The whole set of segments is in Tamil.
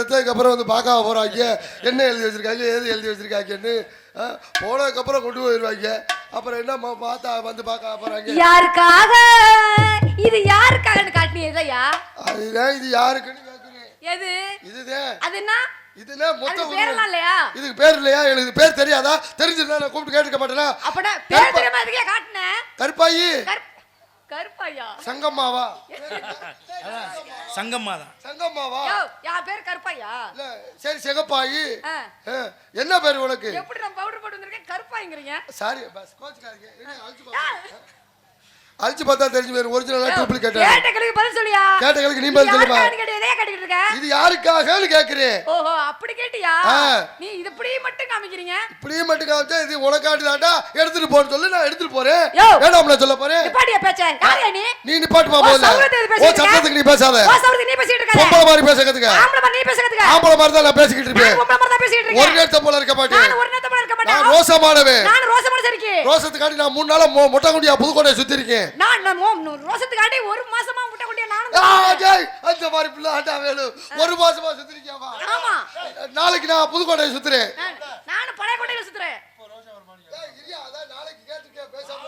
செத்ததுக்கு அப்புறம் வந்து பார்க்க போறாங்க. என்ன எழுதி வச்சிருக்காங்க ஏது எழுதி வச்சிருக்காங்கன்னு ஆ, போனதுக்கு அப்புறம் கொண்டு போயிருவாங்க. அப்புறம் என்ன பார்த்தா வந்து பார்க்க போறாங்க? யாருக்காக? இது யாருக்காகன்னு காட்டினி எதையா அதுதான் இது யாருக்குன்னு கேக்குறேன். எது? இதுதான். அது என்ன? அது மொத்த இல்லையா? இதுக்கு பேர் இல்லையா? எனக்கு பேர் தெரியாதா? தெரிஞ்சிருந்தா நான் கூப்பிட்டு கேட்டுக்க மாட்டேனா? அப்படா பேர் தெரியாம கருப்பாயி. கருப் கருப்பாயா? சங்கம்மாவா? சங்கம்மா தான் சங்கம்மாவா? யோ பேர் கருப்பாயா? இல்ல சரி சிகப்பாயி. என்ன பேர் உனக்கு? எப்படி நான் பவுடர் போட்டு வந்திருக்கேன்? கருப்பாய்ங்கிறீங்க சாரி பஸ் கோச்சுக்காதீங்க. என்ன, அழிச்சு பார்த்தா தெரிஞ்சு போயிரும் ஒரிஜினலா டூப்ளிகேட் கேட்ட கேள்வி பதில் சொல்லியா? கேட்ட கேள்விக்கு நீ பதில் சொல்லுமா? யாருக்காகன்னு கேட்டு எதையா கேட்டுக்கிட்டு இருக்க? இது யாருக்காகன்னு கேக்குறேன் ஓஹோ அப்படி கேட்டியா. நீ இது இப்படி மட்டும் காமிக்கிறீங்க? இப்படியே மட்டும் காமிச்சா இது உனக்காண்டி தாண்டா எடுத்துட்டு போன்னு சொல்லி நான் எடுத்துட்டு போறேன். வேணாம்ல சொல்ல போறேன். நிப்பாட்டியா பேச்ச? யாரையா நீ? நீ நிப்பாட்டுமா சௌகரியத்தை ஓ இருக்க. சத்தத்துக்கு நீ பேசாத. ஓ சவுதி நீ பேசிட்டு இருக்காத பொம்பளை மாதிரி பேச கத்துக்க ஆம்பளை மாதிரி நீ பேசுறதுக்கு? ஆம்பளை மாதிரி தான் நான் பேசிக்கிட்டு இருப்பேன். நான் பொம்பளை மாதிரி தான் ஒரு இருக்கேன். நேரத்தை போல இருக்க மாட்டேன். நான் ஒரு நேரத்தை போல இருக்க நான் மாட்டேன் ரோசமானவன். நான் ரோசமான சரிக்கு. ரோசத்துக்காண்டி நான் மூணு நாளா மொட்டை குண்டியா புதுக்கோட்டையை சுத்தி இருக்கேன் நான் ரோசத்துக்காண்டி ஒரு மாசமா முட்டை நானும் அந்த மாதிரி பிள்ளை ஆண்டா வேணும் ஒரு மாசமா சுத்திருக்கியாவா ஆமா. நாளைக்கு நான் புதுக்கோட்டையை சுத்துறேன். நான் நானும் பழைய கோட்டையில சுத்துறேன் நாளைக்கு கேட்டிருக்கேன், பேசாம?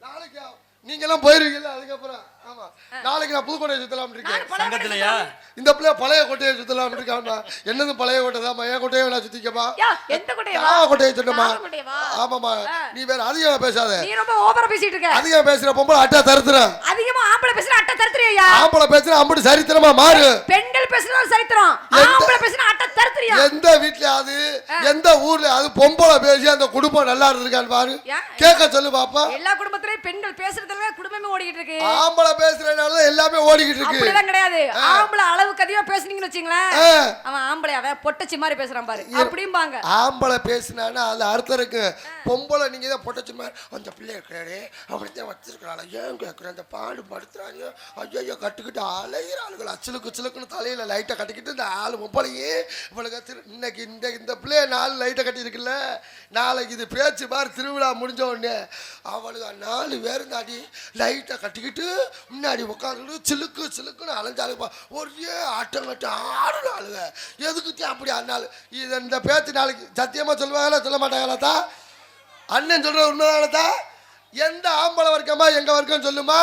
நாளைக்கு? நீங்க எல்லாம் போயிருவீங்கல்ல அதுக்கப்புறம். ஆமா. நாளைக்கு நான் புதுக்கோட்டையை சுத்தலாம் இருக்கேன். சங்கத்திலயா? இந்த பிள்ளை பழைய கோட்டையை சுத்தலாம் இருக்காண்டா என்னது பழைய கோட்டை? தான் என் கோட்டையை வேணா சுத்திக்கப்பா எந்த கோட்டையா கோட்டையை கோட்டையவா? ஆமாமா. நீ வேற அதிகமா பேசாத. நீ ரொம்ப ஓவரா பேசிட்டு இருக்க. அதிகமா பேசுற பொம்பளை அட்டா தருத்துறேன். அதிகமா ஆம்பளை பேசுற அட்டை தருத்துறியா? ஆம்பளை பேசுற அம்பட்டு சரித்திரமா மாறு. பெண்கள் பேசுறது சரித்திரம். ஆம்பளை பேசுனா அட்டை தருத்துறியா? எந்த வீட்லயாவது எந்த ஊர்ல அது பொம்பளை பேசி அந்த குடும்பம் நல்லா இருந்திருக்கான்னு பாரு? கேட்க சொல்லு பாப்பா. எல்லா குடும்பத்திலயும் பெண்கள் பேசுறதுல குடும்பமே ஓடிக்கிட்டு இருக்கு. ஆம்பளை பேசுறதுனால எல்லாமே ஓடிக்கிட்டு இருக்கு. அப்படிலாம் கிடையாது. ஆம்பளை அளவுக்கு அதிகமா பேசுனீங்கன்னு வச்சுங்களேன். அவன் ஆம்பளை அவன் பொட்டச்சி மாதிரி பேசுறான் பாரு. அப்படிம்பாங்க. ஆம்பளை பேசினானா அது அர்த்தம் இருக்கு. பொம்பளை நீங்க தான் பொட்டச்சு மாதிரி அந்த பிள்ளை இருக்கிறாரு அப்படித்தான் வச்சிருக்கிறாள்? ஏன் கேட்குறேன் அந்த பாடு படுத்துறாங்க ஐயோ கட்டுக்கிட்டு அலையிற ஆளுகள் அச்சலுக்கு சிலுக்குன்னு தலையில் லைட்டை கட்டிக்கிட்டு இந்த ஆள் முப்பளையே இவளுக்கு திரு இன்னைக்கு இந்த இந்த பிள்ளைய நாலு லைட்டை கட்டியிருக்குல்ல. நாளைக்கு இது பேச்சு பாரு திருவிழா முடிஞ்ச உடனே அவளுக்கு நாலு பேரும் தாண்டி லைட்டை கட்டிக்கிட்டு முன்னாடி உட்காந்துக்கிட்டு சிலுக்கு சிலுக்குன்னு அலைஞ்சாலுப்பா ஒரே ஆட்டம் கட்டு ஆடணும் ஆளுங்க எதுக்குத்தையும் அப்படி ஆடினாலும் இது இந்த பேச்சு நாளைக்கு சத்தியமாக சொல்லுவாங்களா சொல்ல மாட்டாங்களா தான் அண்ணன் சொல்கிற உண்மைதானே தான் எந்த ஆம்பளை வர்க்கமா எங்க வர்க்கம் சொல்லுமா?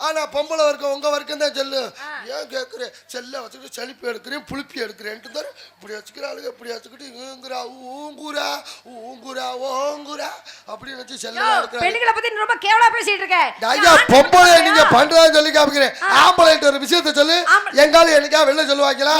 ஆனா பொம்பளை வர்க்கம் உங்க வர்க்கம் தான் சொல்லு. ஏன் கேட்குறேன் செல்ல வச்சுக்கிட்டு செழிப்பு எடுக்கிறேன் புளிப்பி எடுக்கிறேன்ட்டு தான்? இப்படி வச்சுக்கிறாளுங்க இப்படி வச்சுக்கிட்டு ஊங்குறா ஊங்குறா ஊங்குறா ஓங்குறா அப்படின்னு வச்சு செல்ல யோ, எடுக்கிறாங்க பெண்களை பத்தி ரொம்ப கேவலா பேசிட்டு இருக்க. ஐயா பொம்பளை நீங்க பண்றதா சொல்லி காமிக்கிறேன். ஆம்பளைட்டு ஒரு விஷயத்த சொல்லு. எங்காலும் என்னைக்கா வெளில சொல்லுவாங்களா?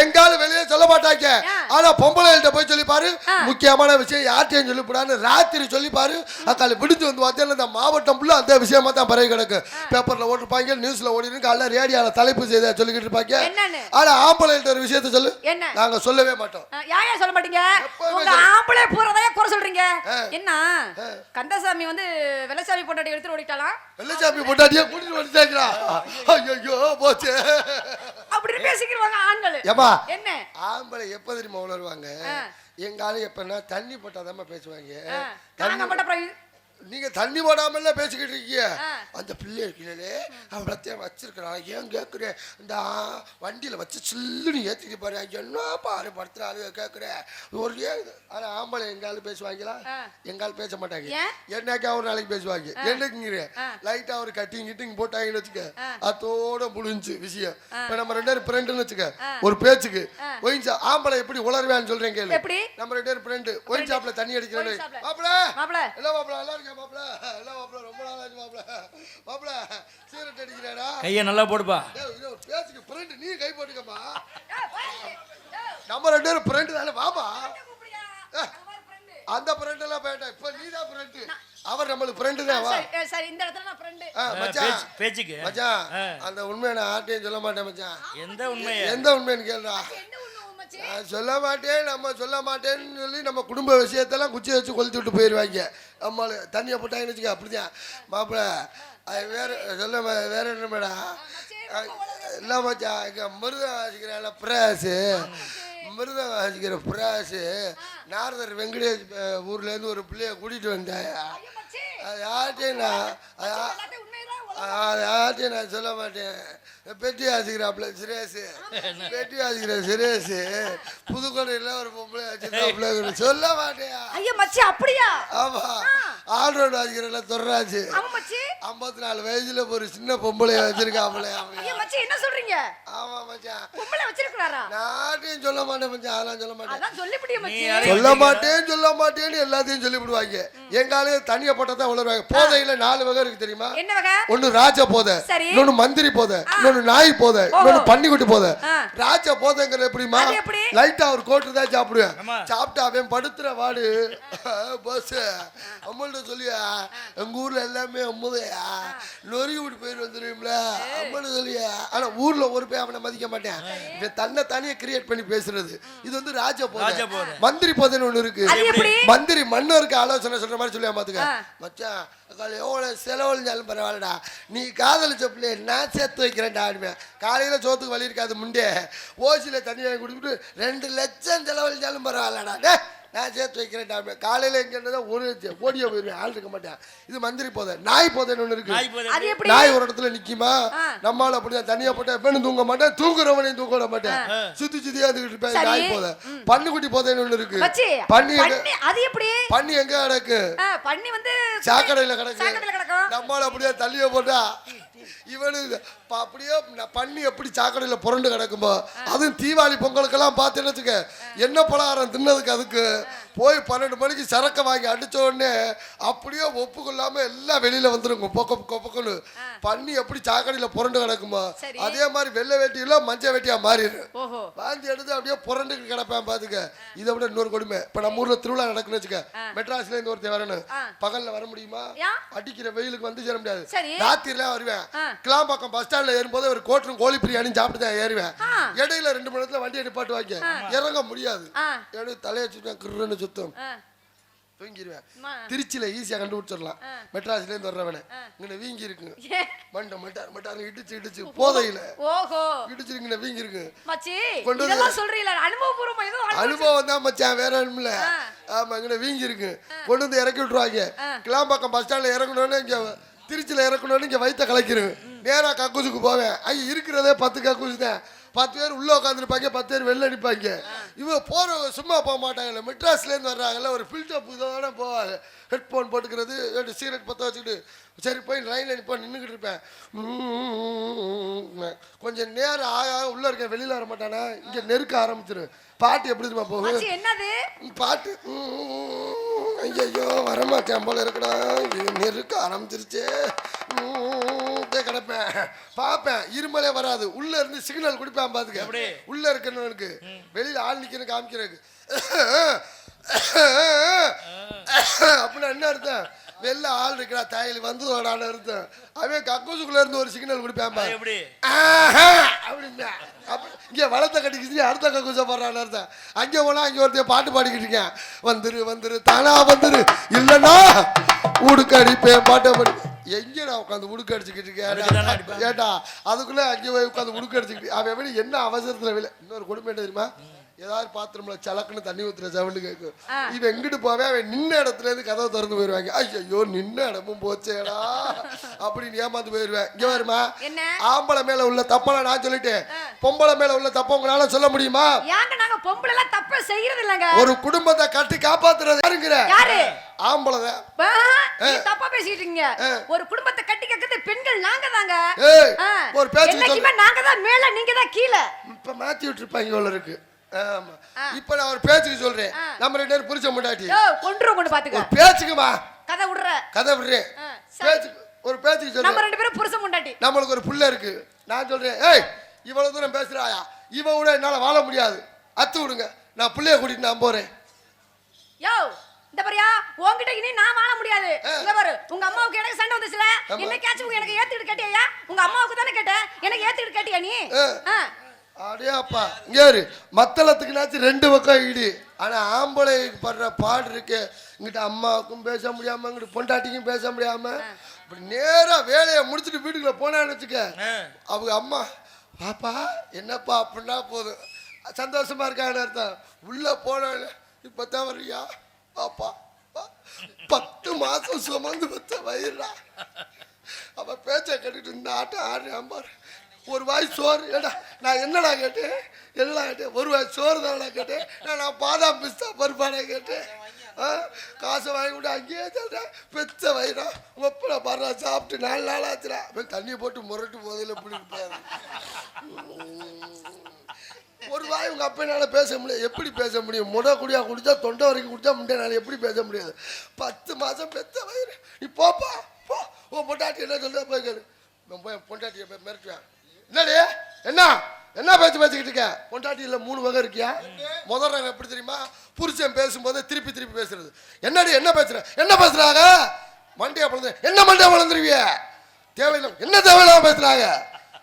எங்காலும் வெளியே சொல்ல மாட்டாங்க? ஆனா பொம்பளைகிட்ட போய் சொல்லி பாரு. முக்கியமான விஷயம் யார்ட்டையும் சொல்லி போடான்னு ராத்திரி சொல்லி பாரு. அக்கால விடுத்து வந்து பார்த்தா இந்த மாவட்டம் ஃபுல்லா அந்த விஷயமா தான் பரவி கிடக்கு. பேப்பர்ல ஓட்டிருப்பாங்க நியூஸ்ல ஓடிருக்கு காலைல ரேடியோல தலைப்பு செய்த சொல்லிக்கிட்டு இருப்பாங்க? ஆனா ஆம்பளைகிட்ட ஒரு விஷயத்த சொல்லு? நாங்க சொல்லவே மாட்டோம். ஏன் சொல்ல மாட்டீங்க? உங்க ஆம்பளை பூரதையா குறை சொல்றீங்க. என்ன? கந்தசாமி வந்து வெள்ளசாமி பொண்டாட்டி எடுத்துட்டு ஓடிட்டாலாம் வெள்ளச்சாமி பொட்டாட்டியே கூட்டிட்டு வந்துட்டாங்களா ஐயோ போச்சு. அப்படின்னு பேசிக்கிறவாங்க ஆண்கள். ஏப்பா என்ன? ஆம்பளை எப்ப தெரியுமா உணர்வாங்க. எங்க ஆளு எப்பன்னா தண்ணி போட்டாதாம்மா பேசுவாங்க. தண்ணி இது- நீங்க தண்ணி போடாமல பேசிக்கிட்டு இருக்கீங்க. அந்த பிள்ளை இருக்கிறே அவளத்தையும் வச்சிருக்கிறான். ஏன் கேட்குறேன் இந்த வண்டியில வச்சு சில்லுன்னு ஏத்திட்டு பாரு என்ன பாரு படுத்துறாரு கேட்குறேன் ஒரு? ஆனா ஆம்பளை எங்கால பேசுவாங்களா? ஆ. எங்கால பேச மாட்டாங்க? என்னைக்கா ஒரு நாளைக்கு பேசுவாங்க? என்னைக்குங்கிற. ஆ. லைட்டா ஒரு கட்டிங் கிட்டிங் போட்டாங்கன்னு வச்சுக்க. ஆ. அதோட முடிஞ்சு விஷயம். இப்ப நம்ம ரெண்டு பேரும் ஃப்ரெண்டுன்னு வச்சுக்க. ஒரு பேச்சுக்கு. ஒயின்சா ஆம்பளை எப்படி உளருவேன்னு சொல்றேன் கேளு? நம்ம ரெண்டு பேரும் ஃப்ரெண்டு ஒயின் ஷாப்ல தண்ணி அடிக்கிறேன். மாப்பிள! மாப்பிள! இல்ல மாப்பிள? நல்லா இருக்கேன் மாப்பிள இல்ல மாப்பிள ரொம்ப நாள் ஆச்சு மாப்பிள. மாப்பிள சீரட் அடிக்கிறாடா. கையை நல்லா போடுப்பா. ஃப்ரெண்ட் நீ கை போட்டுக்கப்பா. நம்ம ரெண்டு பேரும் ஃப்ரெண்டு தானே. ஏ. அந்த ஃப்ரெண்ட் எல்லாம் வேண்டாம் இப்ப நீ தான் ஃப்ரெண்டு அவர் நம்மளுக்கு ஃப்ரெண்டு தான் வா. சரி, இந்த இடத்துல நான் ஃப்ரெண்டு மச்சான். பேச்சு- பேச்சுக்கு. மச்சான். அந்த உண்மையை நான் ஆர்ட்டையும் சொல்ல மாட்டேன் மச்சான். எந்த உண்மையை? எந்த உண்மைன்னு கேளுடா. மச்சி சொல்ல மாட்டேன் நம்ம சொல்ல மாட்டேன்னு சொல்லி நம்ம குடும்ப விஷயத்தெல்லாம் குச்சி வச்சு கொளுத்தி விட்டு போயிடுவாங்க நம்மளு தண்ணியை போட்டாங்கன்னு வச்சுக்க அப்படிதான் மாப்பிள்ள அது வேற சொல்ல வேற என்ன மேடம் இல்லை மச்சான் இங்கே மிருதம் வாசிக்கிறாள் பிராஸு மிருதம் வாசிக்கிற பிராஸு நாரதர் வெங்கடேஷ் ஊர்லேருந்து ஒரு பிள்ளைய கூட்டிகிட்டு வந்தாயா? மச்சி. அது யார்கிட்டையும் நான் அது யார்ட்டையும் நான் சொல்ல மாட்டேன். பெட்டி வாசிக்கிறாப்ல சுரேஷ். பெட்டி வாசிக்கிற சுரேஷ். புதுக்கோட்டையில் ஒரு பொம்பளை வச்சிருக்காப்ல சொல்ல மாட்டேன். ஐயா மச்சி அப்படியா? ஆமா. ஆல்ரவுண்ட் வாசிக்கிறல மச்சி. ஐம்பத்தி நாலு வயசுல ஒரு சின்ன பொம்பளைய வச்சிருக்காப்ல அவன். ஐயா மச்சி என்ன சொல்றீங்க? ஆமா மச்சான். பொம்பளை வச்சிருக்கிறாரா? நாட்டையும் சொல்ல மாட்டேன் மச்சான். அதெல்லாம் சொல்ல மாட்டேன். மச்சி. சொல்ல மாட்டேன் சொல்ல மாட்டேன்னு எல்லாத்தையும் சொல்லிவிடுவாங்க எங்க ஆளு தனியா போட்டா தான் வளருவாங்க போதையில நாலு வகை இருக்கு தெரியுமா? என்ன வகை? ஒண்ணு ராஜ போதை. இன்னொன்னு மந்திரி போதை இன்னொன்னு நாய் போதை இன்னொன்னு பன்னிக்குட்டி போதை. ராஜ போதைங்கிறது எப்படிமா? லைட்டா ஒரு கோட்டு தான் சாப்பிடுவேன். சாப்பிட்டு அவன் படுத்துற வாடு. பஸ் அம்மள்கிட்ட சொல்லியா எங்க ஊர்ல எல்லாமே அம்முதையா நொறுக்கி விட்டு போயிட்டு வந்துருவீங்கள அம்மள்கிட்ட சொல்லியா ஆனா ஊர்ல ஒரு போய் அவனை மதிக்க மாட்டேன். இவன் தன்னை தனியா கிரியேட் பண்ணி பேசுறது. இது வந்து ராஜ போதை. ராஜ போதை. மந்திரி போதைன்னு ஒண்ணு இருக்கு? மந்திரி மன்னருக்கு ஆலோசனை சொல்ற மாதிரி சொல்லுவேன் பாத்துக்க. மச்சான் எவ்வளோ எவ்வளவு செலவழிஞ்சாலும் பரவாயில்லடா. நீ காதலிச்ச பிள்ளைய நான் சேர்த்து வைக்கிறேன்டா ஆடுவேன் காலையில் சோத்துக்கு வழி இருக்காது முண்டே. ஓசியில் தண்ணியை கொடுத்துட்டு ரெண்டு லட்சம் செலவழிஞ்சாலும் பரவாயில்லடா. டே நான் சேர்த்து வைக்கிறேன்டா ஆடுவேன் காலையில எங்க இருந்தா ஒரு ஓடிய போயிருவேன் ஆள் இருக்க மாட்டேன். இது மந்திரி போதை நாய் போதைன்னு ஒண்ணு இருக்கு. நாய் போதை அது எப்படி? நாய் ஒரு இடத்துல நிக்குமா? ஆ. நம்மால அப்படிதான் தனியா போட்டா எப்பன்னு தூங்க மாட்டேன் தூங்குறவனையும் தூங்க விட மாட்டேன். சுத்தி சுத்தியா இருந்துகிட்டு இருப்பேன். நாய் போதை. பன்னுக்குட்டி போதைன்னு ஒண்ணு இருக்கு. பண்ணி அது எப்படி? பன்னி எங்க கிடக்கு? பண்ணி வந்து சாக்கடையில கிடக்கு. நம்மால அப்படியே தள்ளிய போட்டா இவனு அப்படியே பண்ணி எப்படி சாக்கடையில புரண்டு கிடக்குமோ அதுவும் தீபாவளி பொங்கலுக்கெல்லாம் பார்த்தேன்னு வச்சுக்க என்ன பலகாரம் தின்னதுக்கு அதுக்கு? போய் பன்னெண்டு மணிக்கு சரக்கை வாங்கி அடிச்ச உடனே அப்படியே ஒப்பு கொள்ளாம எல்லாம் வெளியில வந்துருங்க பொக்க பொக்கன்னு. பண்ணி எப்படி சாக்கடையில புரண்டு கிடக்குமோ. அதே மாதிரி வெள்ளை வேட்டியில மஞ்சள் வேட்டியா மாறிடு. ஓஹோ. வாந்தி எடுத்து அப்படியே புரண்டு கிடப்பேன் பாத்துக்க. இதை விட இன்னொரு கொடுமை. இப்ப நம்ம ஊர்ல திருவிழா நடக்குன்னு வச்சுக்க மெட்ராஸ்ல இருந்து ஒருத்தன் வரணும். பகல்ல வர முடியுமா? அடிக்கிற வெயிலுக்கு வந்து சேர முடியாது. சரி. ராத்திரில வருவேன். கிளாம்பாக்கம் பஸ் ஸ்டாண்ட்ல ஏறும்போது ஒரு கோட்டரும் கோழி பிரியாணி சாப்பிட்டு தான் ஏறுவேன். இடையில ரெண்டு மணி நேரத்துல வண்டியை நிப்பாட்டுவாங்க இறங்க முடியாது. எடுத்து தலையை சுத்தம். கிருன்னு சுத்தம் தூங்கிடுவேன். திருச்சியில ஈஸியா கண்டுபிடிச்சிடலாம். மெட்ராஸ்ல இருந்து வர்றவன. இங்க வீங்கி இருக்கு. மண்டை மட்டார் மட்டார் இடிச்சு இடிச்சு போதையில. ஓஹோ. இடிச்சு இங்க வீங்கி இருக்கு. மச்சி கொண்டு வந்து- இதெல்லாம் சொல்றீங்களா அனுபவபூர்வமா ஏதோ அனுபவம் அனுபவம் தான் மச்சான் வேற ஒண்ணும் இல்ல ஆமா இங்க வீங்கி இருக்கு. கொண்டு வந்து இறக்கி விட்டுருவாங்க. கிளாம்பாக்கம் பஸ் ஸ்டாண்ட்ல இறங்கணும்னு இங்க திருச்சியில இறக்கணும்னு இங்க வயித்த கலைக்கிறேன். நேராக கக்கூசுக்கு போவேன். ஐயா இருக்கிறதே பத்து கக்கூசு தான். பத்து பேர் உள்ளே உட்காந்துருப்பாங்க பத்து பேர் வெளில நிற்பாங்க இவங்க போகிறவங்க சும்மா போக மாட்டாங்கல்ல. மெட்ராஸ்லேருந்து வர்றாங்கல்ல ஒரு ஃபில்டர் இதோட போவாங்க. ஹெட்ஃபோன் போட்டுக்கிறது ரெண்டு சீரட் பற்ற வச்சுக்கிட்டு சரி போய் லைனில் நிற்பேன் நின்றுக்கிட்டு இருப்பேன் கொஞ்சம் நேரம் ஆக ஆக இருக்க வெளியில் வர மாட்டானே இங்கே நெருக்க ஆரம்பிச்சிரு பாட்டு எப்படி தெரியுமா போகும் என்னது பாட்டு ஐயோ வரமாட்டேன் போல இருக்கடா நெருக்க ஆரம்பிச்சிருச்சு கிடப்பேன் பார்ப்பேன் இருமலே வராது உள்ள இருந்து சிக்னல் குடிப்பேன் எப்படி? பாத்துக்க உள்ள எனக்கு வெளியில ஆள் நிக்கணும் காமிக்கிறதுக்கு அப்படின்னா என்ன அர்த்தம்? வெளில ஆள் இருக்கடா தாயில் வந்து அர்த்தம். அவன் கக்கூசுக்குள்ள இருந்து ஒரு சிக்னல் குடிப்பேன் பாரு எப்படி! அப்படின்னா. அப்ப இங்க வளர்த்த கட்டிக்கிச்சு அடுத்த கக்கூச போடுறான்னு அர்த்தம். அங்கே போனா அங்கே ஒருத்தன் பாட்டு பாடிக்கிட்டு இருக்கேன். வந்துரு வந்துரு தானா வந்துரு. இல்லைன்னா உடுக்கடிப்பேன் பாட்டை பாடி. எங்கடா உட்காந்து உடுக்க அடிச்சுக்கிட்டு இருக்கேன். ஏட்டா அதுக்குள்ள அங்கே போய் உட்காந்து உடுக்க அடிச்சுக்கிட்டு அவன் எப்படி என்ன அவசரத்துல இன்னொரு கொடுமை என்ன தெரியுமா? ஏதாவது பாத்திரம்ல சலக்குன்னு தண்ணி ஊத்துற சவுண்டு கேட்கும் இவன் எங்கிட்டு போவே? அவன் நின்ன இடத்துல இருந்து கதவை திறந்து போயிருவாங்க. ஐயோ நின்ன இடமும் போச்சேடா. அப்படின்னு ஏமாந்து போயிருவேன். இங்க வருமா? ஆம்பளை மேல உள்ள தப்பெல்லாம் நான் சொல்லிட்டேன். பொம்பளை மேல உள்ள தப்ப உங்களால சொல்ல முடியுமா? நாங்க பொம்பளை எல்லாம் தப்ப செய்யறது இல்லங்க ஒரு குடும்பத்தை கட்டி காப்பாத்துறது யாருங்கிற? யாரு? ஆம்பளை தப்பா பேசிட்டு இருக்கீங்க. ஒரு குடும்பத்தை கட்டி கேக்குறது பெண்கள் நாங்க தாங்க ஒரு பேச்சு நாங்க தான் மேல நீங்க தான் கீழே. இப்ப மாத்தி விட்டுருப்பாங்க இவ்வளவு இருக்கு. ஆமா. இப்ப நான் ஒரு பேச்சுக்கு சொல்றேன். நம்ம ரெண்டு பேரும் புரிச்ச முன்னாடி கொண்டுருவோம் கொண்டு பாத்துக்க. பேச்சுக்குமா கதை விடுற. கதை விடுறேன். பேச்சுக்கு ஒரு பேச்சுக்கு நம்ம சொல்றேன் ரெண்டு பேரும் புருஷன் முண்டாட்டி நம்மளுக்கு ஒரு புள்ள இருக்கு. நான் சொல்றேன் ஏய் இவ்வளவு தூரம் பேசுறாயா? இவ விட என்னால வாழ முடியாது. அத்து விடுங்க. நான் புள்ளைய கூட்டிட்டு நான் போறேன். யோ இந்த பாரியா உன்கிட்ட இனி நான் வாழ முடியாது. இங்க பாரு உங்க அம்மாவுக்கு எனக்கு சண்டை வந்துச்சுல? என்னைக்காச்சும் எனக்கு ஏத்திட்டு கேட்டியா? உங்க அம்மாவுக்கு தானே கேட்டேன். எனக்கு ஏத்திட்டு கேட்டியா நீ? ஆ. ஆ. அடே அப்பா இங்க இரு மத்தளத்துக்குனாச்சும் ரெண்டு பக்கம் ஈடு ஆனா ஆம்பளைக்கு படுற பாடு இருக்கு இங்கிட்ட அம்மாவுக்கும் பேச முடியாம இங்கிட்ட பொண்டாட்டிக்கும் பேச முடியாம இப்படி நேரா வேலையை முடிச்சுட்டு வீட்டுக்குள்ள போனான்னு வச்சுக்க. அவங்க அம்மா பாப்பா என்னப்பா அப்படின்னா போதும் சந்தோஷமா இருக்கான்னு அர்த்தம் உள்ள போனால இப்பதான் வர்றியா பாப்பா பா. பத்து மாசம் சுமந்து வச்ச வயிறா அவ பேச்ச கேட்டுட்டு இந்த ஆட்டம் ஆடுறான் பாரு ஒரு வாய் சோறு. ஏடா நான் என்னடா கேட்டேன்? எல்லாம் கேட்டேன்? ஒரு வாய் சோறு தானடா கேட்டேன்? நான் நான் பாதாம் பிஸ்தா பருப்பாடா கேட்டேன். காசை வாங்கி கொண்டு அங்கேயே சொல்கிறேன் பெத்த வயிறா. ஒப்பில் பாடுறா சாப்பிட்டு நாலு நாள் ஆச்சுடா. போய் தண்ணியை போட்டு முரட்டு போதில் பிடிக்க போயாது ஒரு வாய் உங்க அப்பனால பேச முடியாது. எப்படி பேச முடியும்? முட குடியாக குடித்தா தொண்டை வரைக்கும் குடித்தா முட்டைனால எப்படி பேச முடியாது? பத்து மாதம் பெத்த வயிறு. நீ போப்பா போ. உன் பொண்டாட்டி என்ன சொல்ல போய் கேளு. போய் பொண்டாட்டியை போய் மிரட்டுவேன். என்னடி? என்ன? என்ன பேச்சு பேசிக்கிட்டு இருக்க? பொண்டாட்டியில் மூணு வகை இருக்கியா? முதல் ரகம் எப்படி தெரியுமா? புருஷன் பேசும்போது திருப்பி திருப்பி பேசுறது. என்னடி என்ன பேசுற? என்ன பேசுறாங்க? மண்டியா பிறந்து என்ன மண்டியா பிறந்துருவிய தேவையில்லை. என்ன தேவையில்லாம பேசுறாங்க?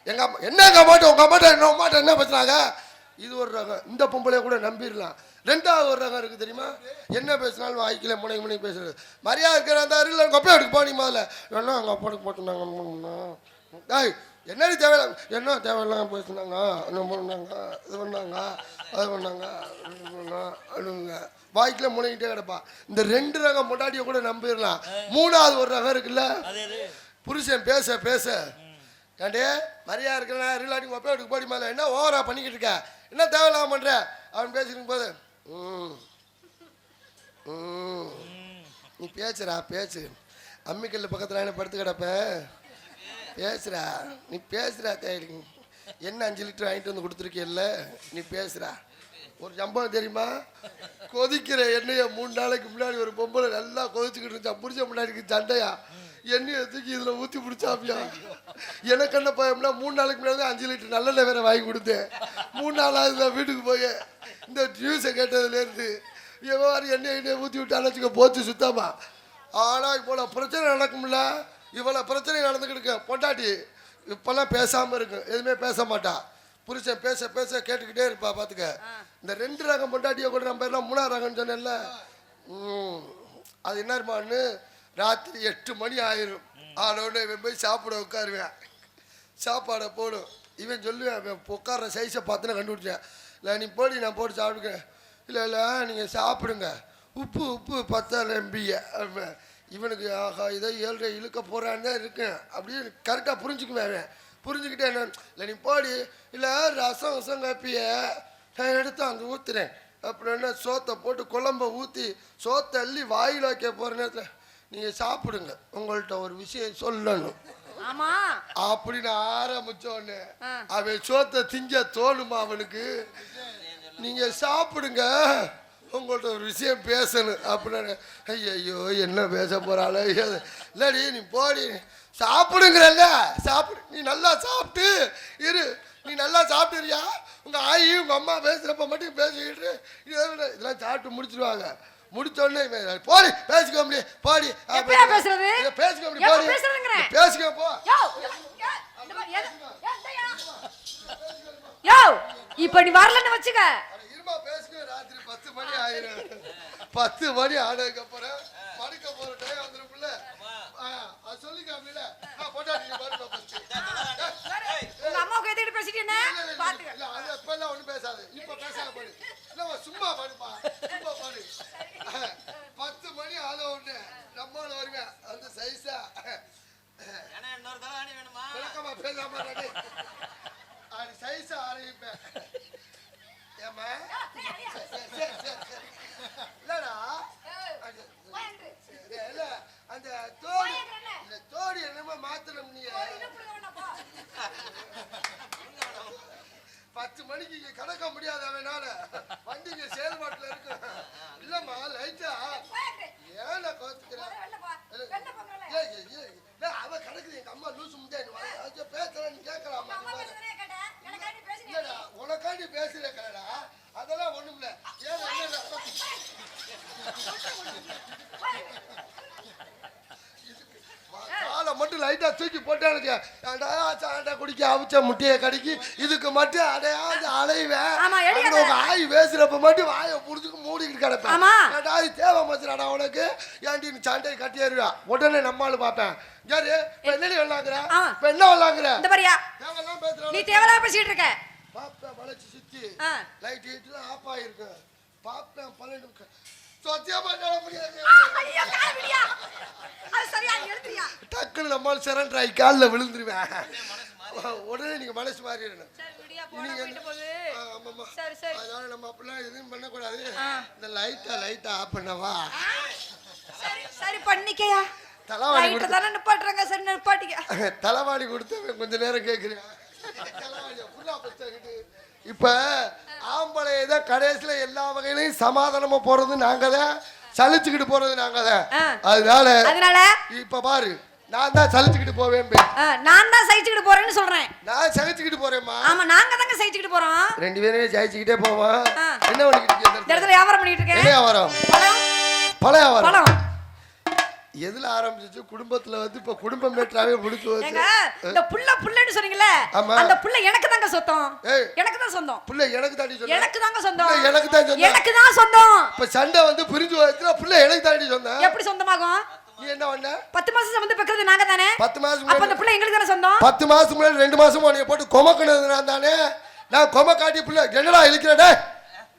எங்க அம்மா என்ன எங்க அம்மாட்ட உங்க அம்மாட்ட என்ன அம்மாட்ட என்ன பேசுறாங்க? இது ஒரு ரகம். இந்த பொம்பளைய கூட நம்பிடலாம். ரெண்டாவது ஒரு ரகம் இருக்கு தெரியுமா? என்ன பேசினாலும் வாய்க்கல முனை முனை பேசுறது. மரியாதை இருக்கிற அந்த அருள் எங்கள் அப்பா எடுக்க போனி முதல்ல. என்ன எங்கள் அப்பாவுக்கு போட்டுருந்தாங்க டேய் என்னடி தேவையில்ல என்ன தேவையில்லாம பேசுனாங்க என்ன பண்ணாங்க? இது பண்ணாங்க? அது பண்ணாங்க? அழுவுங்க. வாய்க்குல முனைகிட்டே கிடப்பா. இந்த ரெண்டு ரகம் பொண்டாட்டியை கூட நம்பிடலாம். மூணாவது ஒரு ரகம் இருக்குல்ல? புருஷன் பேச பேச. ஏண்டே மரியாதை இருக்கிறேன் ரிலாட்டி உங்கள் அப்பா போடி மேலே என்ன ஓவரா பண்ணிக்கிட்டு இருக்க? என்ன தேவையில்லாம பண்ற? அவன் பேசிருக்கும் போது ம். ம். நீ பேசுறா பேசு. அம்மிக்கல்ல பக்கத்தில் என்ன படுத்து கிடப்ப. பேசுறா. நீ பேசுறா தேடி என்ன அஞ்சு லிட்டர் வாங்கிட்டு வந்து கொடுத்துருக்கியல்ல நீ பேசுறா. ஒரு சம்பவம் தெரியுமா? கொதிக்கிற எண்ணெயை மூணு நாளைக்கு முன்னாடி ஒரு பொம்பளை நல்லா கொதிச்சுக்கிட்டு இருந்தா புடிச்ச முன்னாடிக்கு சண்டையா? எண்ணெயை தூக்கி இதில் ஊற்றி பிடிச்சாப்பியா? எனக்கு என்ன பயம்னா மூணு நாளைக்கு முன்னாடி தான் அஞ்சு லிட்டர் நல்லெண்ணெய் வேற வாங்கி கொடுத்தேன். மூணு நாளாவது நான் வீட்டுக்கு போய். இந்த நியூஸை கேட்டதுலேருந்து எவ்வளோ எண்ணெய் எண்ணெய் ஊற்றி விட்டு அழைச்சிக்க போச்சு சுத்தமா. ஆனால் இவ்வளோ பிரச்சனை நடக்கும்ல. இவ்வளோ பிரச்சனை நடந்துக்கிட்டு இருக்கு. பொண்டாட்டி இப்போல்லாம் பேசாமல் இருக்கு. எதுவுமே பேச மாட்டா. புருஷன் பேச பேச கேட்டுக்கிட்டே இருப்பா பார்த்துக்க இந்த ரெண்டு ரகம் பொண்டாட்டியை கூட நம்ம எல்லாம் மூணாவது ரகம்னு சொன்னேன்ல. ம், அது என்ன இருப்பான்னு ராத்திரி எட்டு மணி ஆயிரும். ஆனோடனே இவன் போய் சாப்பிட உட்காருவேன். சாப்பாடை போடும். இவன் சொல்லுவேன் இவன் உட்கார்ற சைஸை பார்த்து நான் கண்டுபிடிச்சேன். இல்லை நீ போடி நான் போட்டு சாப்பிடுக்கிறேன் இல்லை இல்லை நீங்கள் சாப்பிடுங்க. உப்பு உப்பு பத்தால எம்பிய. இவனுக்கு ஆஹா இதை ஏழ்ரை இழுக்க போகிறான்னு தான் இருக்கேன். அப்படியே கரெக்டாக புரிஞ்சுக்குவேன் அவன். புரிஞ்சுக்கிட்டே என்ன இல்லை நீ போடி. இல்லை ரசம் ரசம் காப்பிய நான் எடுத்து அங்கே ஊற்றுறேன் அப்புறம் என்ன சோத்தை போட்டு குழம்ப ஊற்றி சோத்தை அள்ளி வாயில் வைக்க போகிற நேரத்தில் நீங்கள் சாப்பிடுங்க. உங்கள்கிட்ட ஒரு விஷயம் சொல்லணும். அப்படின்னு ஆரம்பிச்ச உடனே ஆ. அவன் சோத்தை திங்க தோணுமா அவனுக்கு? நீங்க சாப்பிடுங்க. உங்கள்ட்ட ஒரு விஷயம் பேசணும். அப்படின்னு ஐயோ என்ன பேச ஏது இல்லடி நீ போடி. சாப்பிடுங்கிறல்ல சாப்பிடு. நீ நல்லா சாப்பிட்டு இரு. நீ நல்லா சாப்பிட்டுறியா? உங்க ஆயி உங்க அம்மா பேசுறப்ப மட்டும் பேசிக்கிட்டு இதெல்லாம் இதெல்லாம் சாப்பிட்டு முடிச்சிருவாங்க. முடிச்ச உடனே இவன், போடி பேசிக்க முடியும் போடி. பேசுறது? பேசிக்க முடியும் போடி? பேசிக்க போ. யோ இப்ப நீ வரலன்னு வச்சுக்க. இருமா பேசுங்க ராத்திரி பத்து மணி ஆயிரும். பத்து மணி ஆனதுக்கு அப்புறம் படுக்க போற டைம் வந்துருக்குல்ல அது சொல்லிக்காமல பொட்டாட்டி பாருங்க first. உங்க அம்மாவுக்கு எதிர்த்து பேசிட்டு என்ன இல்ல, இல்ல, இல்ல, பாத்துக்க இல்ல, அது இப்பெல்லாம் ஒண்ணும் பேசாது. இப்ப பேசாத பாரு. இல்லம்மா, சும்மா பாருப்பா. சும்மா பாரு. பத்து மணி ஆன உடனே நம்மால வருவேன் அந்த சைஸா ஏன்னா இன்னொரு தலகாணி வேணுமா விளக்கமா பேசாம இருடா டேய். அது சைஸா ஆரம்பிப்பேன் ஏம்மா சரி, சரி, சரி, சரி. இல்லடா அது- சரி, இல்ல, அந்த தோடு இந்த தோடு என்னமோ மாத்தணும் நீ பத்து மணிக்கு இங்க கடக்க முடியாது அவனால வண்டி இங்க செயல்பாட்டுல இருக்கு இல்லம்மா லைட்டா ஏன் கோத்துக்கிறேன் ஏய், ஏய், ஏய், ஏய், அவ கிடக்குது எங்க அம்மா லூசு முட்டே பேசுற நீ கேட்கலாமா இல்லடா உனக்காண்டி பேசுற கடடா அதெல்லாம் ஒண்ணும் இல்ல ஏன் என்ன காலை மட்டும் லைட்டா தூக்கி போட்டானுங்க சாண்டா குடிக்க அவிச்ச முட்டையை கடிக்கி இதுக்கு மட்டும் அடையாது அலைவேன். உங்க ஆய் பேசுறப்ப மட்டும் வாயை புடிச்சுக்கு மூடிக்கிட்டு கிடப்பேன். இது தேவை மச்சுறாடா உனக்கு? ஏன்டி நீ சண்டையை கட்டிடுவா உடனே நம்மால் பார்ப்பேன். யாரு? என்னடி வெள்ளாங்குற என்ன வெள்ளாங்குற இந்த தேவையெல்லாம் நீ தேவையில்லாம பேசிட்டு இருக்க. பாப்பேன் வளைச்சு சுத்தி. லைட் ஹீட்லாம் ஆஃப் ஆயிருக்கு. பாப்பேன் பன்னெண்டு சத்தியமா என்னால முடியாது ஐயோ கால விடியா அது சரியா? எழுதுறியா டக்குன்னு நம்மால் சரண்டர் ஆகி காலில் விழுந்துருவேன். உடனே நீங்க மனசு மாறிடணும். சரி. சரி அதனால நம்ம அப்படிலாம் எதுவும் பண்ணக்கூடாது. இந்த லைட்டா லைட்டா ஆஃப் பண்ணவா? சரி சரி பண்ணிக்கயா? தலைவாணி தானே நிப்பாட்டுறாங்க. சரி நிப்பாட்டிக்க. தலைவாணி கொடுத்து கொஞ்ச நேரம் கேட்குறேன் பத்தாக்கிட்டு. இப்ப ஆம்பளை தான் கடைசியில எல்லா வகையிலையும் சமாதானமா போறது நாங்க தான் சலிச்சுக்கிட்டு போறது நாங்க தான். அதனால அதனால? இப்ப பாரு நான் தான் சலிச்சுக்கிட்டு போவேன் நான் தான் சகிச்சுக்கிட்டு போறேன்னு சொல்றேன். நான் சலிச்சுக்கிட்டு போறேம்மா. ஆமா நாங்க தாங்க சகிச்சுக்கிட்டு போறோம். ரெண்டு பேரும் ஜெயிச்சுக்கிட்டே போவோம். என்ன பண்ணிக்கிட்டு இருக்கீங்க வியாபாரம் பண்ணிட்டு இருக்கேன். வியாபாரம்? பழம். பழ வியாபாரம். பழம். எதுல ஆரம்பிச்சிச்சு? குடும்பத்துல வந்து இப்ப குடும்ப மேட்ராவே முடிச்சு வச்சு இந்த புள்ள புள்ளன்னு சொன்னீங்கல்ல ஆமா. அந்த புள்ள எனக்கு தாங்க சொந்தம். எனக்கு தான் சொந்தம். புள்ள எனக்கு தாண்டி சொன்ன. எனக்கு தாங்க சொந்தம். எனக்கு தான் சொந்தம். எனக்கு தான் சொந்தம். இப்ப சண்டை வந்து பிரிஞ்சு வச்சுனா புள்ள எனக்கு தாண்டி சொன்னேன் எப்படி சொந்தமாகும்? நீ என்ன பண்ண? பத்து மாசம் சம்மந்து பெக்கிறது நாங்க தானே பத்து மாசம் அப்ப அந்த புள்ள எங்களுக்கு தானே சொந்தம்? பத்து மாசம் முன்னாடி ரெண்டு மாசம் உன்னைய போட்டு கொமக்கினது நான் தானே நான் கொம காட்டி புள்ள என்னடா இழுக்கிறடே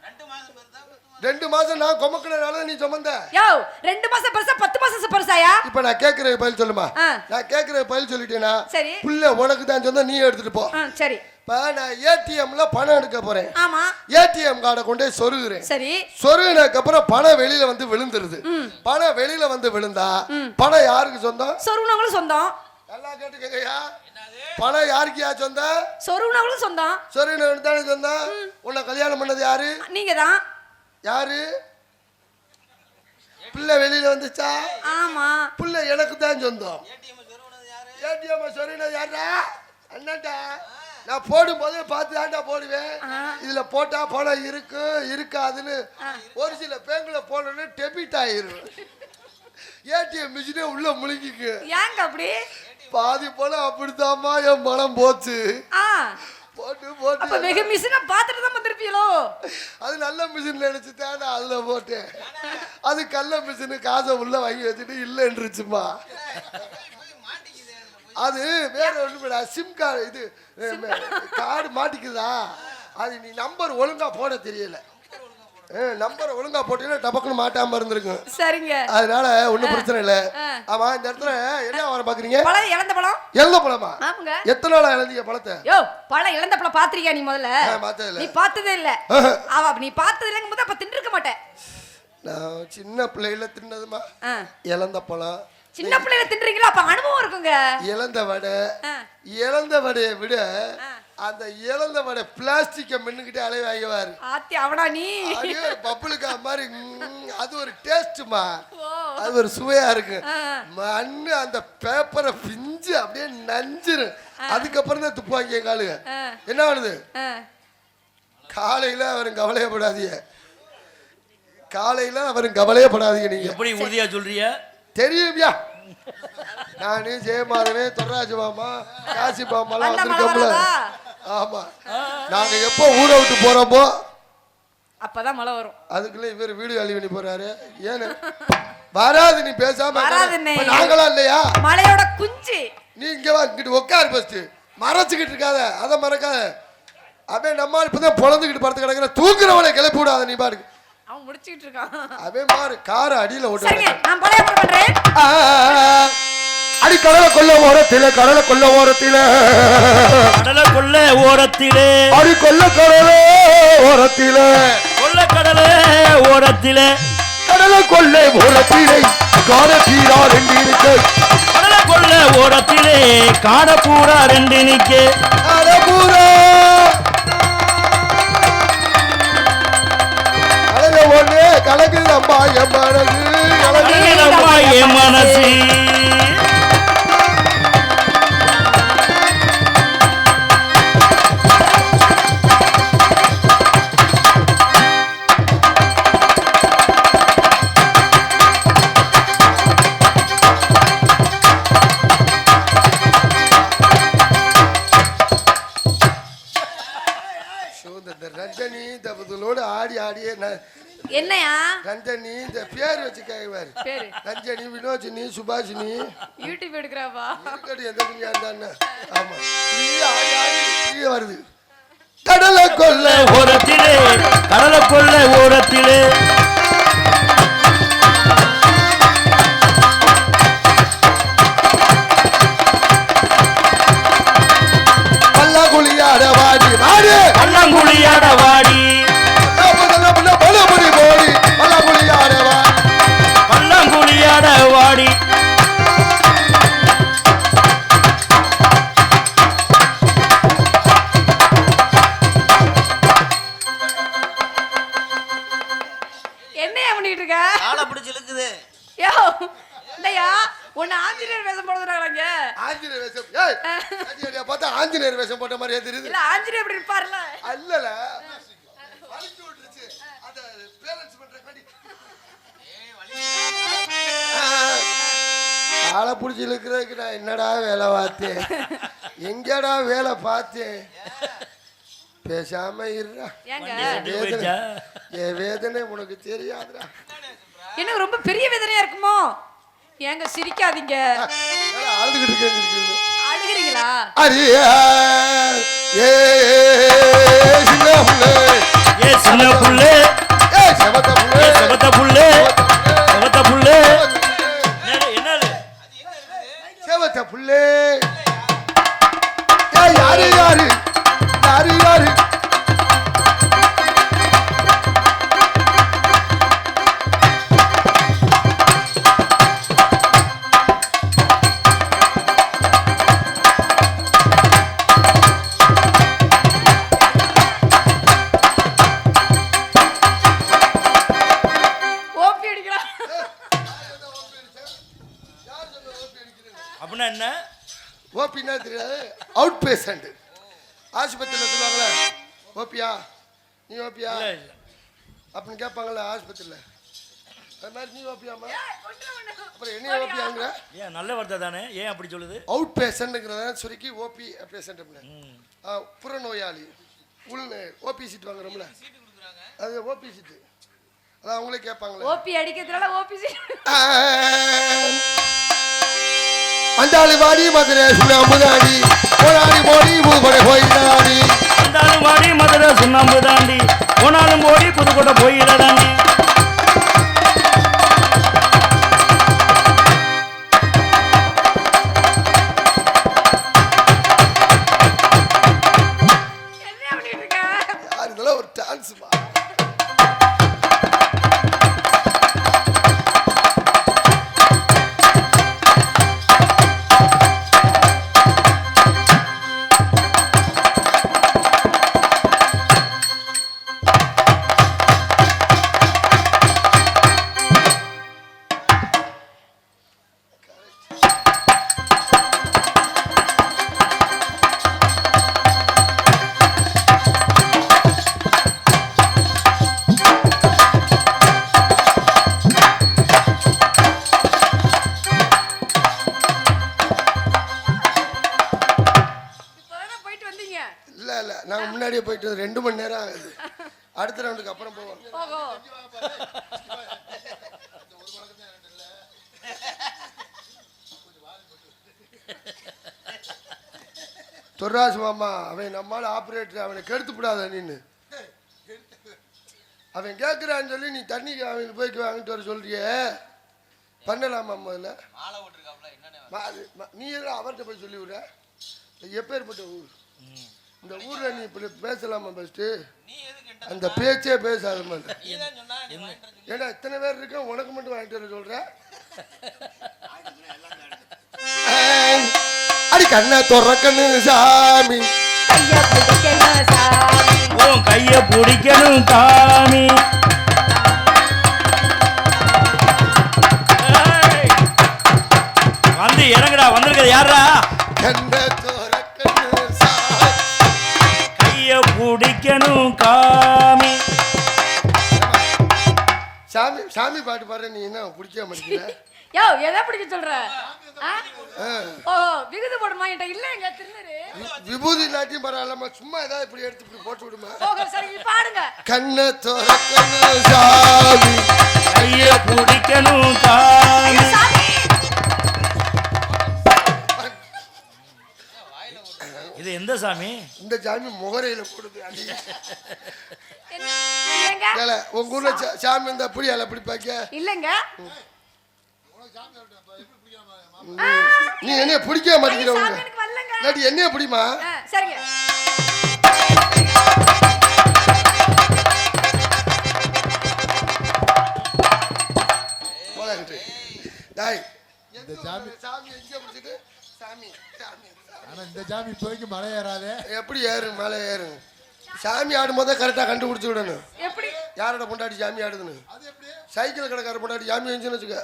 ரெண்டு மாதம் இருந்தா பத்து மாதம் ரெண்டு மாசம் நான் கொமக்கினதால நீ சுமந்த. யோ ரெண்டு மாசம் பெருசா பத்து மாசம் பெருசாயா? இப்ப நான் கேக்குற பதில் சொல்லுமா. நான் கேக்குற பதில் சொல்லிட்டேனா? சரி. புள்ள உனக்கு தான் சொந்த நீ எடுத்துட்டு போ. சரி. இப்ப நான் ஏடிஎம்ல பணம் எடுக்க போறேன். ஆமா. ஏடிஎம் கார்டை கொண்டு சொருகுறேன். சரி. சொருகினதுக்கு அப்புறம் பணம் வெளியில வந்து விழுந்துருது. பணம் வெளியில வந்து விழுந்தா பணம் யாருக்கு சொந்தம்? சொருவுனவங்களும் சொந்தம். நல்லா கேட்டுக்கங்கய்யா. பணம் யாருக்கு யா சொந்தம் சொந்தம். சொருகினவனுக்கு தானே சொந்தம்? உன்னை கல்யாணம் பண்ணது யாரு? நீங்க தான் யாரு? பிள்ளை வெளியில வந்துச்சா? ஆமா. பிள்ளை எனக்கு தான் சொந்தம். ஏடிஎம் சொருவனது யாரு அண்ணன்டா. நான் போடும்போதே பார்த்து தான்டா போடுவேன். இதுல போட்டா பணம் இருக்கு இருக்காதுன்னு ஒரு சில பேங்குல போனோன்னு டெபிட் ஆயிரும். ஏடிஎம் மிஷினே உள்ள முழுங்கிக்கு ஏங்க அப்படி? பாதி பணம் அப்படித்தாம்மா என் பணம் போச்சு. ஆ போட்டு. அப்ப போட்டு வெகு மிஷினை பார்த்துட்டு தான் வந்திருப்பீங்களோ? அது நல்ல மிஷின் நினைச்சு தான் நான் அதுல போட்டேன் அது கள்ள மிஷினு காசை உள்ள வாங்கி வச்சுட்டு இல்லைன்றுச்சுமா அது வேற ஒண்ணு சிம் கார்டு இது கார்டு மாட்டிக்குதா? அது நீ நம்பர் ஒழுங்கா போட தெரியல. நம்பர் ஒழுங்கா போட்டீங்கன்னா டபக்குன்னு மாட்டாம இருந்திருக்கும். சரிங்க. அதனால ஒண்ணும் பிரச்சனை இல்ல. ஆமா இந்த இடத்துல என்ன வர பாக்குறீங்க? பழம் இழந்த பழம். எந்த பழமா? ஆமாங்க. எத்தனை நாளா இழந்தீங்க பழத்தை? யோ பழம் இழந்த பழம் பாத்திருக்கியா நீ முதல்ல. நீ பார்த்ததே இல்ல. அவ நீ பார்த்தது இல்லைங்கும் போது அப்ப தின்றுக்க மாட்டேன். நான் சின்ன பிள்ளையில தின்னதுமா. இழந்த பழம். சின்ன பிள்ளைல தின்றீங்களா அப்ப அனுபவம் இருக்குங்க. இழந்த வடை. இழந்த வடையை விட. அந்த இழந்த வடை பிளாஸ்டிக்கை மின்னுக்கிட்டே அலைய வாங்குவாரு ஆத்தி அவனா நீ? பப்புளுக்கா மாதிரி அது ஒரு டேஸ்ட்டுமா அது ஒரு சுவையா இருக்கு. மண்ணு அந்த பேப்பரை பிஞ்சு அப்படியே நஞ்சிரும். அதுக்கப்புறம் தான் ஆளுங்க ஆ. என்ன பண்ணுது. காலையில அவரும் கவலையப்படாதீங்க. காலையில அவரும் கவலையப்படாதீங்க நீங்க. எப்படி உறுதியா சொல்றிய தெரியும்யா? நானு ஜெயமாதவே தொர்ராஜ் மாமா காசி மாமாலாம் வந்திருக்கோம்ல? ஆமா. நாங்க எப்போ ஊரை விட்டு போறோமோ அப்பதான் மழை வரும். அதுக்குள்ள இவர் வீடு காலி பண்ணி போறாரு. ஏன்னு? வராது நீ பேசாம நாங்களா இல்லையா? மழையோட குஞ்சு. நீ இங்க வா இங்கிட்டு உட்காரு ஃபர்ஸ்ட் மறைச்சுக்கிட்டு இருக்காத. அதை மறக்காத. அவன் நம்மால் இப்பதான் பொழந்துக்கிட்டு படுத்து கிடக்குற. தூக்குறவனை கிளப்பி விடாத நீ பாருங்க அவன் முடிச்சுக்கிட்டு இருக்கான். அவன் பாரு காரை அடியில ஓட்டு சரிங்க நான் பழைய பண்றேன் கடலை கொல்ல ஓரத்தில கடலை கொல்ல ஓரத்தில கடலை கொள்ள ஓரத்திலே அடி கொல்ல கடலை ஓரத்தில கொள்ள கடலே ஓரத்திலே கடலை கொல்லை ஓரத்திலே கார தீரா ரெண்டு இருக்கு கடலை கொள்ள ஓரத்திலே காட பூரா ரெண்டு நிக்கே கலக்குது அம்மா என் மனசு கலக்குது. அழகம்மா என் மனசு. இந்த- ரஞ்சனி இந்த இதுலோடு ஆடி ஆடியே என்னையா? ரஞ்சனி இந்த பேர் வச்சு கேட்குவாரு பேரு? ரஞ்சனி வினோஜினி சுபாஷினி. யூடியூப் எடுக்கிறாப்பா இருக்கட்டும் எந்த துணியா இருந்தான்னு? ஆமா. இப்படியே ஆடி ஆடி இப்படியே வருது. கடலை கொல்ல ஓரத்திலே கடலை கொள்ள ஓரத்திலே. பள்ளங்குழியாட உன்னை ஆஞ்சநேயர் வேஷம் போடுறாங்க ஆஞ்சநேயர் வேஷம் ஏய் ஆஞ்சநேயர் பார்த்தா ஆஞ்சநேயர் வேஷம் போட்ட மாதிரியே தெரியுது. இல்ல ஆஞ்சநேயர் அப்படி இருப்பார்ல. அல்லல. வலிச்சு விட்டுருச்சு. அத பேலன்ஸ் பண்றக்காண்டி ஆளை பிடிச்சி இழுக்கிறதுக்கு நான் என்னடா வேலை பார்த்தேன்? எங்கடா வேலை பார்த்தேன்? பேசாம இருடா? என் வேதனை உனக்கு தெரியாதுடா. என்ன ரொம்ப பெரிய வேதனையா இருக்குமோ? ஏங்க சிரிக்காதீங்க. அழுகிறீங்களா? அரியா ஏ சின்ன புள்ளே. ஏ சின்ன புள்ளே. ஏ செவத்த புள்ளே. செவத்த புள்ளே. செவத்த புள்ளே. என்னது என்னது? செவத்த புள்ளே. ஏ யாரு யாரு? யாரு யாரு? அது மாதிரி நீ அப்புறம் என்ன ஓபியாங்கிற ஏன் நல்ல வார்த்தை தானே. ஏன் அப்படி சொல்லுது? அவுட் பேஷண்ட்டுங்கிறத சுருக்கி ஓபி பேஷண்ட் அப்படின்னு புறநோயாளி. உள் ஓபி சீட் வாங்குறோம்ல. அது ஓபி சீட்டு அதான் அவங்களே கேட்பாங்களே. ஓபி அடிக்கிறதுனால ஓபி அந்தாளி வாடி மதுரை சுண்ணாம்புதாடி போராடி போடி பூபடை போயிடாடி வந்தாலும் வாடி மதுரை சுண்ணாம்பு தாண்டி. போனாலும் போடி புதுக்கோட்டை போயிடதாண்டி அவன் நம்மால ஆப்ரேட்டர் அவனை கெடுத்து விடாத நீன்னு அவன் கேட்குறான்னு சொல்லி நீ தண்ணிக்கு அவனுக்கு போய் வாங்கிட்டு வர சொல்றியே? பண்ணலாமா முதல்ல? நீ எல்லாம் அவர்கிட்ட போய் சொல்லி விட. எப்பேற்பட்ட ஊர்? இந்த ஊரில் நீ இப்படி பேசலாமா ஃபஸ்ட்டு நீ எதுக்கு என்கிட்ட அந்த பேச்சே பேசாத மாதிரி. ஏன்னா இத்தனை பேர் இருக்கேன் உனக்கு மட்டும் வாங்கிட்டு வர சொல்ற? அடி கண்ணை துறக்கணு சாமி. கைய பிடிக்கணும் சாமி. உன் கைய பிடிக்கணும் காமி ஏய். வந்து இறங்குடா வந்திருக்கிறது யாரா கைய பிடிக்கணும் காமி. சாமி சாமி பாட்டு பாடுற நீ என்ன பிடிக்க மாட்டேங்கிற யோ எதை பிடிக்க சொல்ற. ஓ விகுது போடுமா? என்கிட்ட இல்லைங்க திருநரு. வி- விபூதி இல்லாட்டியும் பரவாயில்லம்மா சும்மா ஏதாவது இப்படி எடுத்து இப்படி போட்டு விடுமா? ஓகே சரி பாடுங்க கண்ணை துறக்கணு சாமி. கைய பிடிக்கணும் சாமி. இது எந்த சாமி? இந்த சாமி முகரையில போடுது உங்க ஊர்ல சாமி இருந்தா அப்படி அல்ல அப்படி பாக்க இல்லைங்க. நீ என்னைய பிடிக்க மாட்டேங்கிற இல்லாட்டி என்னைய பிடிமா? சரிங்க. இந்த சாமி சாமி எங்க பிடிச்சிட்டு சாமி சாமி. ஆனா இந்த சாமி இப்போதைக்கு மலை ஏறாதே. எப்படி ஏறும்? மலை ஏறும். சாமி ஆடும் போதே கரெக்டாக கண்டுபிடிச்சி விடணும் எப்படி? யாரோட பொண்டாட்டி சாமி ஆடுதுன்னு? சைக்கிள் கடைக்கார பொண்டாட்டி சாமி வந்துச்சுன்னு வச்சுக்க.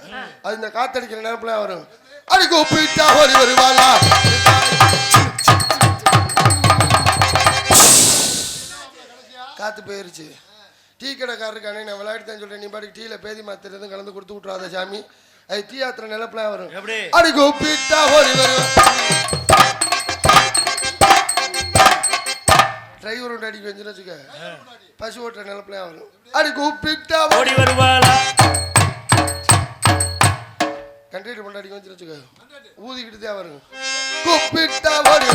அது இந்த காத்தடிக்கிற நேரத்துல வரும். அடி கூப்பிட்டா ஓடி வருவாளா? காத்து போயிருச்சு. டீ கடைக்காரருக்கானே நான் விளையாட்டு தான் சொல்றேன். நீ பாட்டுக்கு டீல பேதி மாத்திரம் கலந்து கொடுத்து விட்றாத சாமி. அது டீ ஆத்திர நிலப்பல வரும். எப்படி? அடி கூப்பிட்டா ஓடி வருவா. டிரைவர் அடிக்க வந்துன்னு வச்சுக்க பசு ஓட்டுற நிலப்பல வரும் அடி கூப்பிட்டா ஓடி வருவாளா? கண்டக்டர் பொண்டாடி வந்து வச்சுக்க ஊதிக்கிட்டு தான் வரும் கூப்பிட்டா ஓடி.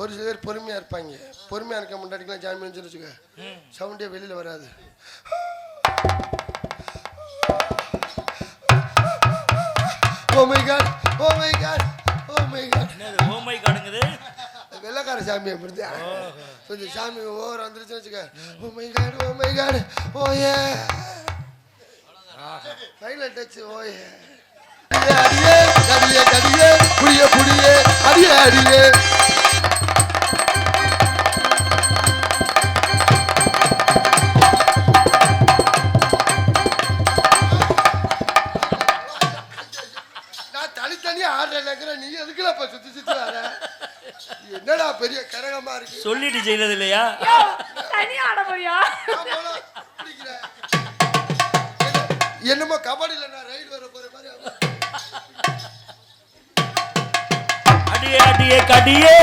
ஒரு சில பேர் பொறுமையா இருப்பாங்க. பொறுமையா இருக்க முன்னாடிக்கெல்லாம் ஜாமி வந்து வச்சுக்க சவுண்டே வெளியில வராது. My God oh my God என்னது ஓமை காடுங்குது வெள்ளக்கார சாமி அப்படிதான் கொஞ்சம் சாமி ஓவர் வந்துருச்சு வச்சுக்க. ஓ my God oh my God oh a final touch oh ஏ அடியே அடியே அடியே புடியே புடியே அடியே அடியே. செய்யறது இல்லையா தனியா ஆட போறியா? என்னமோ கபடியில நான் ரைடு வர போற மாதிரி அடியே அடியே கடியே.